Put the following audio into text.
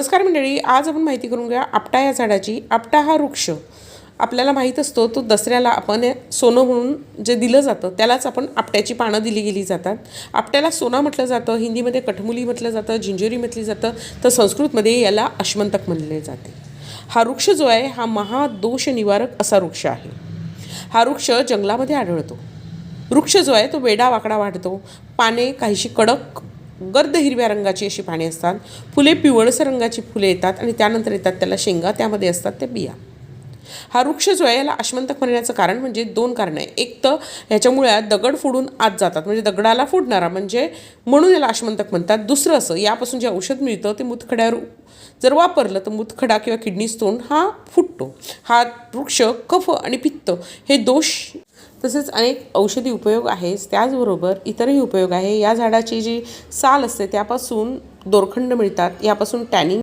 नमस्कार मंडळी आज आपण माहिती करून घ्या आपटा या झाडाची. आपटा हा वृक्ष आपल्याला माहीत असतो तो दसऱ्याला आपण सोनं म्हणून जे दिलं जातं त्यालाच आपण आपट्याची पानं दिली गेली जातात. आपट्याला सोना म्हटलं जातं हिंदीमध्ये कठमुली म्हटलं जातं झिंजोरी म्हटली जातं तर संस्कृतमध्ये याला अश्वंतक म्हणले जाते. हा वृक्ष जो आहे हा महादोष निवारक असा वृक्ष आहे. हा वृक्ष जंगलामध्ये आढळतो. वृक्ष जो आहे तो वेडा वाकडा वाढतो. पाने काहीशी कडक गर्द हिरव्या रंगाची अशी पाने असतात. फुले पिवळसर रंगाची फुले येतात आणि त्यानंतर येतात त्याला शेंगा त्यामध्ये असतात त्या बिया. हा वृक्ष जो आहे याला अश्मंतक म्हणण्याचं कारण म्हणजे दोन कारणं आहे. एक तर ह्याच्यामुळे दगड फोडून आत जातात. म्हणजे दगडाला फोडणारा म्हणजे म्हणून याला अश्मंतक म्हणतात. दुसरं असं यापासून जे औषध मिळतं ते मुतखड्यावर जर वापरलं तर मुतखडा किंवा किडनी स्टोन हा फुटतो. हा वृक्ष कफ आणि पित्त हे दोष तसेच अनेक औषधी उपयोग आहेच. त्याचबरोबर इतरही उपयोग आहे. या झाडाची जी साल असते त्यापासून दोरखंड मिळतात. यापासून टॅनिंग